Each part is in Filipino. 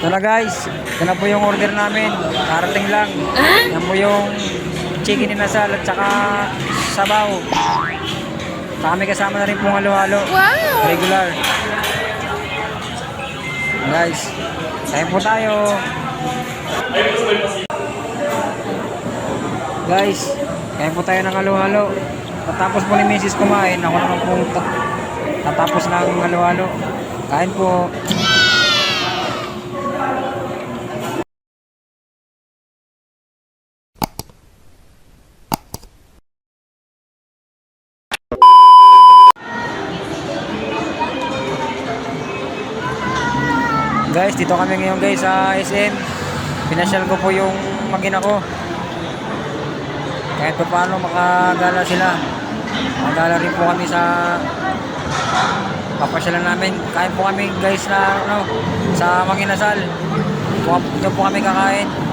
Ito na guys, ito na po yung order namin. Karating lang. Yan po yung chicken inasal at saka sabaw. Saka may kasama na rin pong halo-halo. Wow! Regular. Guys, kain po tayo. Guys, kain po tayo ng halo-halo. Tatapos po ni Mrs. kumain, ako naman po tat- tatapos ng halo-halo. Kain po. Guys, dito kami ngayon guys sa SM. Pinasyal ko po yung magina ko. Kahit pa paano makagala sila. Makagala rin po kami sa papasyalan namin. Kain po kami guys na ano, sa Manginasal. Diyan po kami kakain.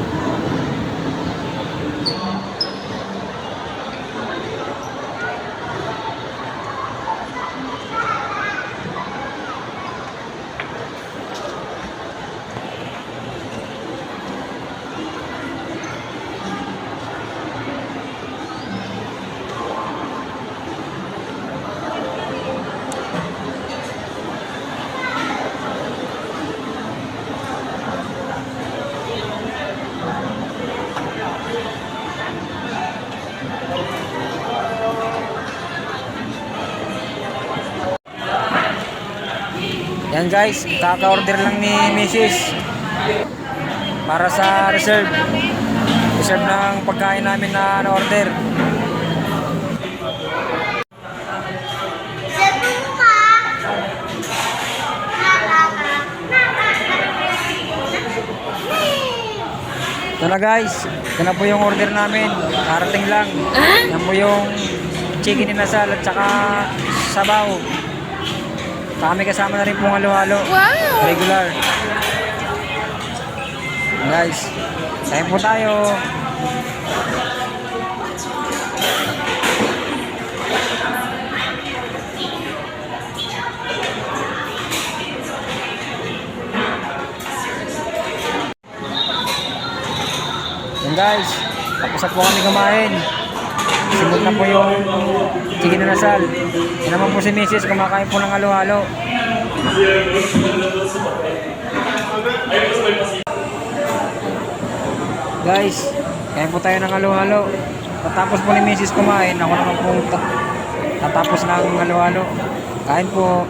Yan guys, kaka-order lang ni Mrs. Para sa reserve. Reserve ng pagkain namin na na-order. Ito na guys, ito na po yung order namin. Karating lang. Yan po yung chicken inasal at saka sabaw. Saka may kasama na rin pong halo-halo. Wow! Regular. Guys, kain po tayo. Yan guys, tapos na po kami kumain. Simot na po yung chicken na nasal. Yan naman po si Mrs. kumakain po ng halo-halo. Guys, kain po tayo ng halo-halo. Tatapos po ni Mrs. kumain, ako naman po tat- tatapos ng halo-halo. Kain po.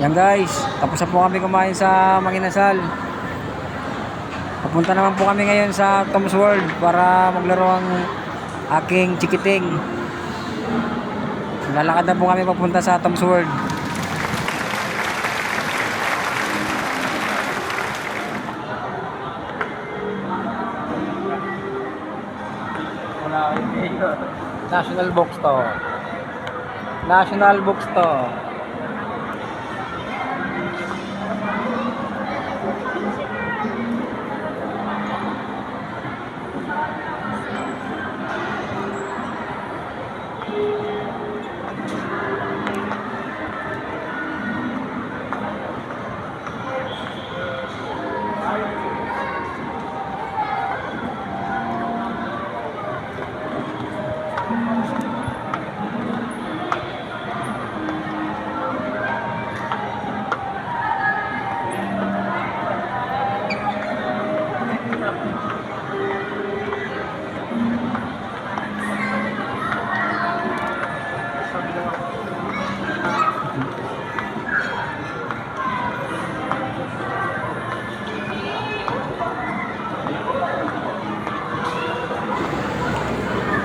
Yan guys, tapos na po kami kumain sa Manginasal. Papunta naman po kami ngayon sa Tom's World para maglaro ang aking chikiting. Lalakad na po kami papunta sa Tom's World. National Bookstore. National Bookstore.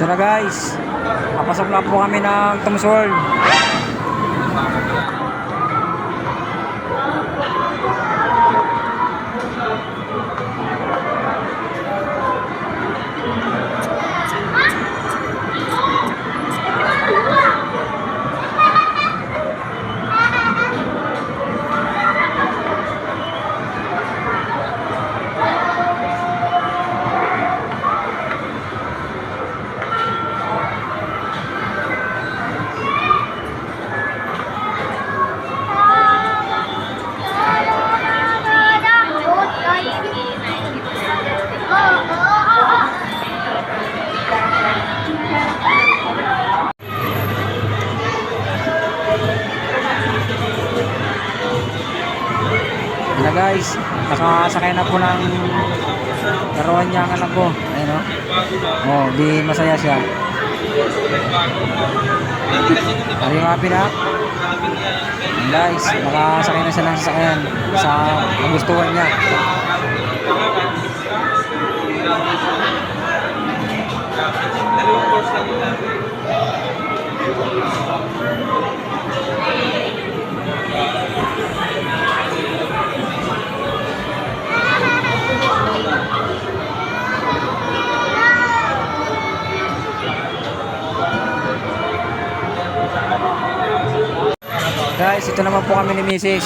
Ito na guys. Papasok na po kami ng Tom's World. Nakasakay na po ng laruan niya ang anak ko. Ayun o. Oh, di masaya siya. Are you happy na? Guys, nakasakay na siya ng sasakyan sa kagustuhan niya. Ito naman po kami ni Mrs.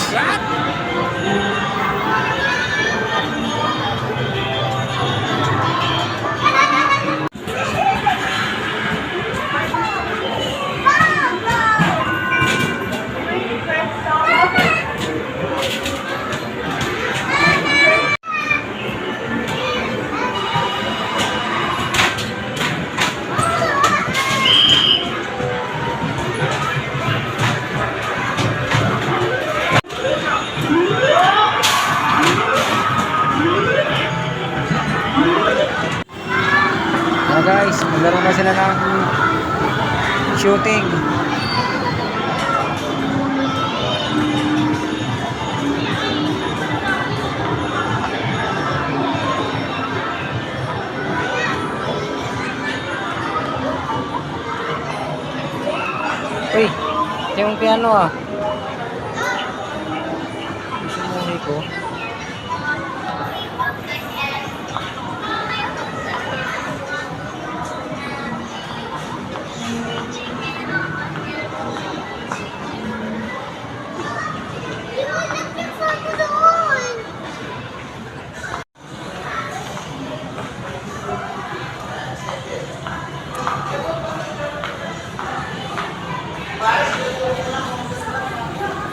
shooting. Uy, yung piano ah. Gusto mo ko?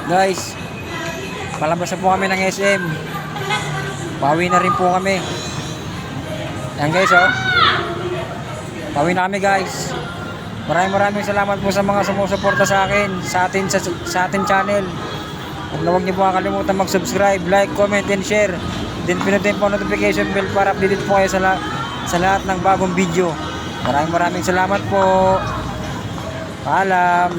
Guys, palabas na po kami ng SM. Pawi na rin po kami. Yan guys, oh. Pawi na kami guys. Maraming maraming salamat po sa mga sumusuporta sa akin, sa atin sa, sa atin channel. Huwag niyo po kakalimutan mag-subscribe, like, comment, and share. Then pinutin po notification bell para updated po kayo sa, la- sa lahat ng bagong video. Maraming maraming salamat po. Paalam.